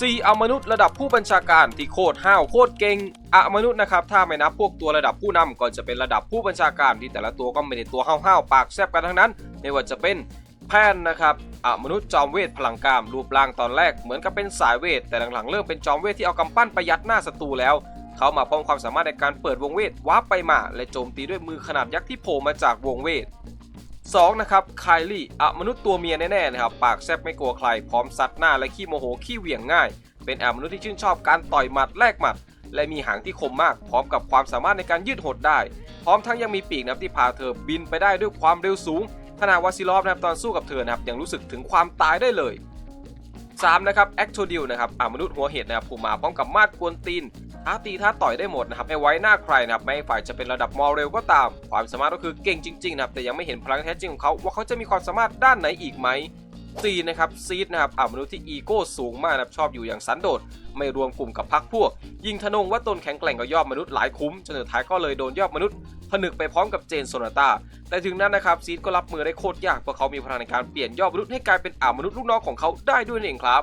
4อมนุษย์ระดับผู้บัญชาการที่โคตรห้าวโคตรเก่งอมนุษย์นะครับถ้าไม่นับพวกตัวระดับผู้นำก็จะเป็นระดับผู้บัญชาการที่แต่ละตัวก็ไม่ได้ตัวห้าวๆปากแซบกันทั้งนั้น ไม่ว่าจะเป็นแพนนะครับอมนุษย์จอมเวทพลังกามรูปร่างตอนแรกเหมือนกับเป็นสายเวท แต่หลังๆเริ่มเป็นจอมเวทที่เอากำปั้นประยัดหน้าศัตรูแล้ว เขามาพร้อมความสามารถในการเปิดวงเวทวาร์ปไปมา และโจมตีด้วยมือขนาดยักษ์ที่โผล่มาจากวงเวท 2นะครับไคลี่อะมนุษย์ตัวเมียแน่ๆนะครับ ปากแซบไม่กลัวใคร พร้อมซัดหน้าและขี้โมโหขี้เหวี่ยงง่าย เป็นอะมนุษย์ที่ชื่นชอบการต่อยหมัดแลกหมัด และมีหางที่คมมาก พร้อมกับความสามารถในการยืดหดได้ พร้อมทั้งยังมีปีกนะครับที่พาเธอบินไปได้ด้วยความเร็วสูงขณะวาซิลอฟนะครับตอนสู้กับเธอนะครับยังรู้สึกถึงความตายได้เลย 3นะครับแอคโทดิลนะครับอามนุษย์หัวเห็ดนะครับผู้มาพร้อมกับมาดกวนตีนท้าตีท้าต่อยได้หมดนะครับไม่ไว้หน้าใครนะครับไม่ฝ่ายจะเป็นระดับมอเรลก็ตาม ความสามารถก็คือเก่งจริงๆนะครับแต่ยังไม่เห็นพลังแท้จริงของเขาว่าเขาจะมีความสามารถด้านไหนอีกไหม ซีนะครับซีดนะครับอามนุษย์ที่อีโก้สูงมากนะครับชอบอยู่อย่างสันโดษไม่รวมกลุ่มกับพรรคพวก ยิงทนงว่าตนแข็งแกร่งกับยอดมนุษย์หลายคุ้มจนสุดท้ายก็เลยโดนยอดมนุษย์ ผนึกไปพร้อมกับเจนโซนาตาแต่ถึงนั้นนะครับซีดก็รับมือได้โคตรยากเพราะเขามีพลังในการเปลี่ยนยอดมนุษย์ให้กลายเป็นอ่ามนุษย์ลูกน้องของเขาได้ด้วยนั่เองครับ